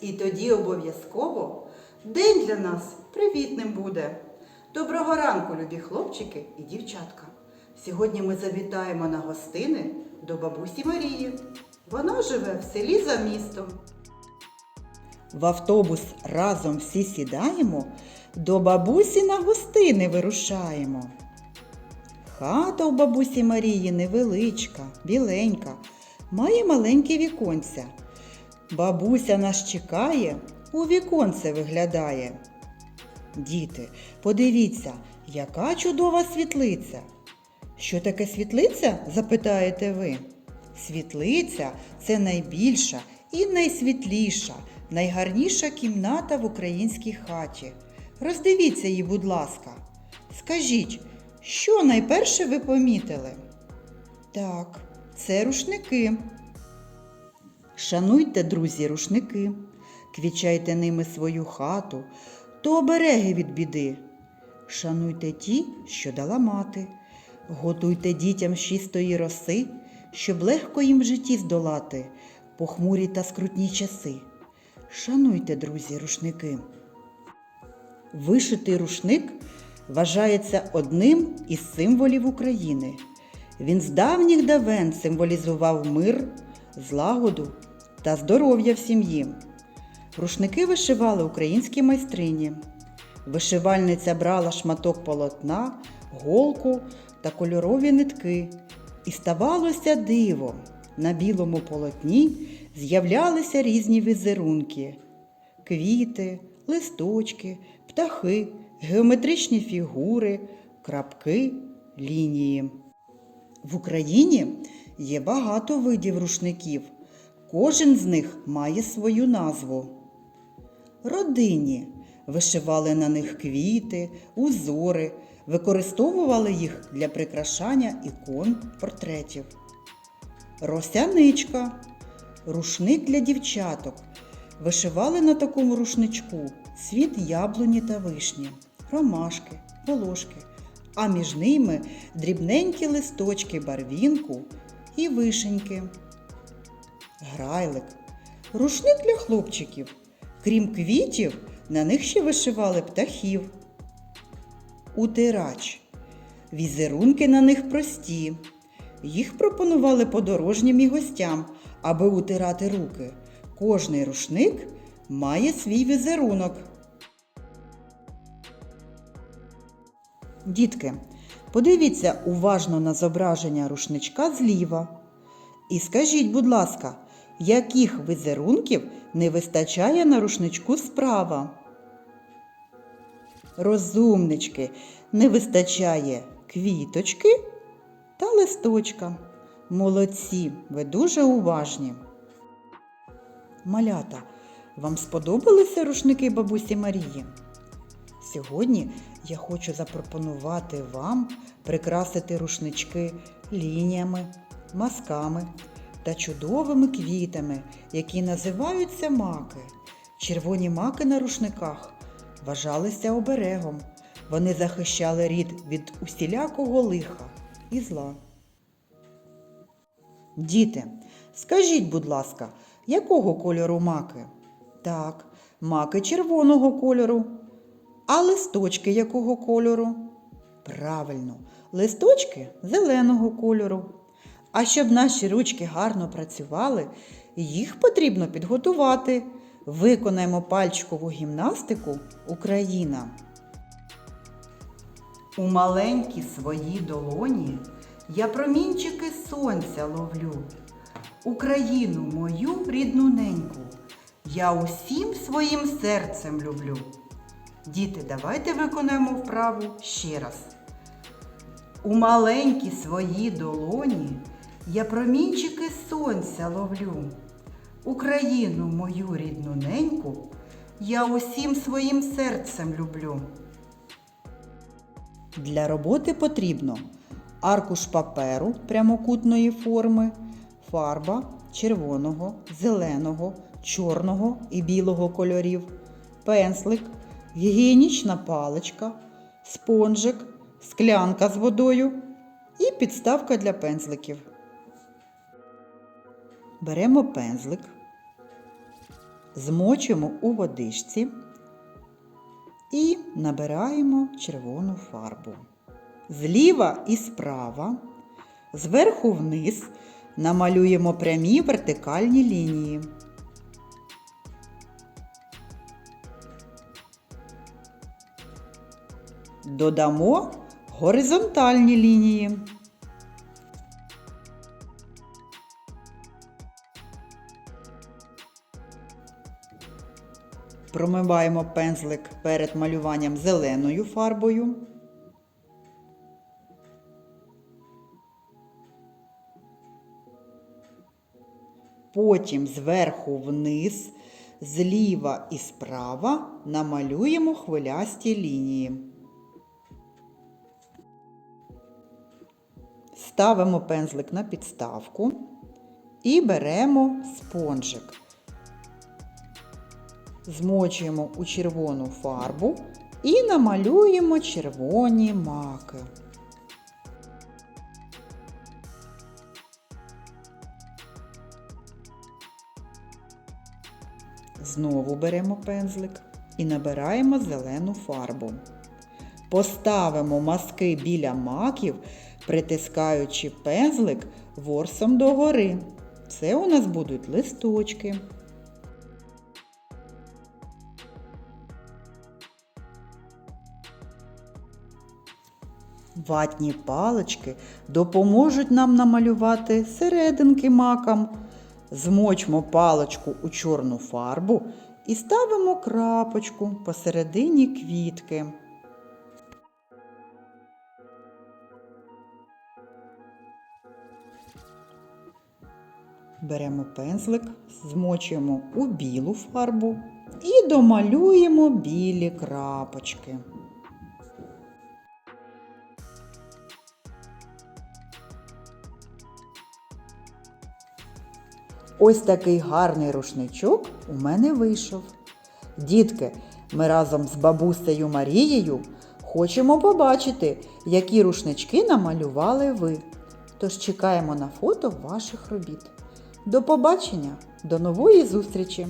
І тоді обов'язково день для нас привітним буде. Доброго ранку, любі хлопчики і дівчатка. Сьогодні ми завітаємо на гостини до бабусі Марії. Вона живе в селі за містом. В автобус разом всі сідаємо, до бабусі на гостини вирушаємо. Хата у бабусі Марії невеличка, біленька, має маленькі віконця. Бабуся нас чекає, у віконце виглядає. Діти, подивіться, яка чудова світлиця. Що таке світлиця? запитаєте ви. Світлиця це найбільша і найсвітліша, найгарніша кімната в українській хаті. Роздивіться її, будь ласка. Скажіть, що найперше ви помітили? Так, це рушники. Шануйте, друзі, рушники, квічайте ними свою хату, то обереги від біди. Шануйте ті, що дала мати, готуйте дітям чистої роси, щоб легко їм в житті здолати похмурі та скрутні часи. Шануйте, друзі, рушники. Вишитий рушник вважається одним із символів України. Він з давніх давен символізував мир, злагоду та здоров'я в сім'ї. Рушники вишивали українські майстрині. Вишивальниця брала шматок полотна, голку та кольорові нитки. І ставалося диво. На білому полотні з'являлися різні візерунки квіти, листочки, птахи, геометричні фігури, крапки, лінії. В Україні є багато видів рушників. Кожен з них має свою назву. Родині вишивали на них квіти, узори, використовували їх для прикрашання ікон, портретів. Росяничка рушник для дівчаток. Вишивали на такому рушничку цвіт яблуні та вишні, ромашки, волошки, а між ними дрібненькі листочки барвінку і вишеньки. Грайлик. Рушник для хлопчиків. Крім квітів, на них ще вишивали птахів. Утирач. Візерунки на них прості. Їх пропонували подорожнім і гостям, аби утирати руки. Кожний рушник має свій візерунок. Дітки, подивіться уважно на зображення рушничка зліва. І скажіть, будь ласка, яких візерунків не вистачає на рушничку справа? Розумнички, не вистачає квіточки та листочка. Молодці, ви дуже уважні. Малята, вам сподобалися рушники бабусі Марії? Сьогодні я хочу запропонувати вам прикрасити рушнички лініями, мазками та чудовими квітами, які називаються маки. Червоні маки на рушниках вважалися оберегом. Вони захищали рід від усілякого лиха і зла. Діти, скажіть, будь ласка, якого кольору маки? Так, маки червоного кольору. А листочки якого кольору? Правильно, листочки зеленого кольору. А щоб наші ручки гарно працювали, їх потрібно підготувати. Виконаємо пальчикову гімнастику Україна. У маленькі свої долоні я промінчики сонця ловлю. Україну мою рідну неньку я усім своїм серцем люблю. Діти, давайте виконаємо вправу ще раз. У маленькі свої долоні я промінчики сонця ловлю. Україну мою рідну неньку я усім своїм серцем люблю. Для роботи потрібно аркуш паперу прямокутної форми, фарба червоного, зеленого, чорного і білого кольорів, пенслик, гігієнічна паличка, спонжик, склянка з водою і підставка для пензликів. Беремо пензлик, змочуємо у водичці і набираємо червону фарбу. Зліва і справа, зверху вниз намалюємо прямі вертикальні лінії. Додамо горизонтальні лінії. Промиваємо пензлик перед малюванням зеленою фарбою. Потім зверху вниз, зліва і справа намалюємо хвилясті лінії. Ставимо пензлик на підставку і беремо спонжик. Змочуємо у червону фарбу і намалюємо червоні маки. Знову беремо пензлик і набираємо зелену фарбу. Поставимо маски біля маків, притискаючи пензлик ворсом догори. Це у нас будуть листочки. Ватні палички допоможуть нам намалювати серединки макам. Змочмо паличку у чорну фарбу і ставимо крапочку посередині квітки. Беремо пензлик, змочуємо у білу фарбу і домалюємо білі крапочки. Ось такий гарний рушничок у мене вийшов. Дітки, ми разом з бабусею Марією хочемо побачити, які рушнички намалювали ви. Тож чекаємо на фото ваших робіт. До побачення, до нової зустрічі!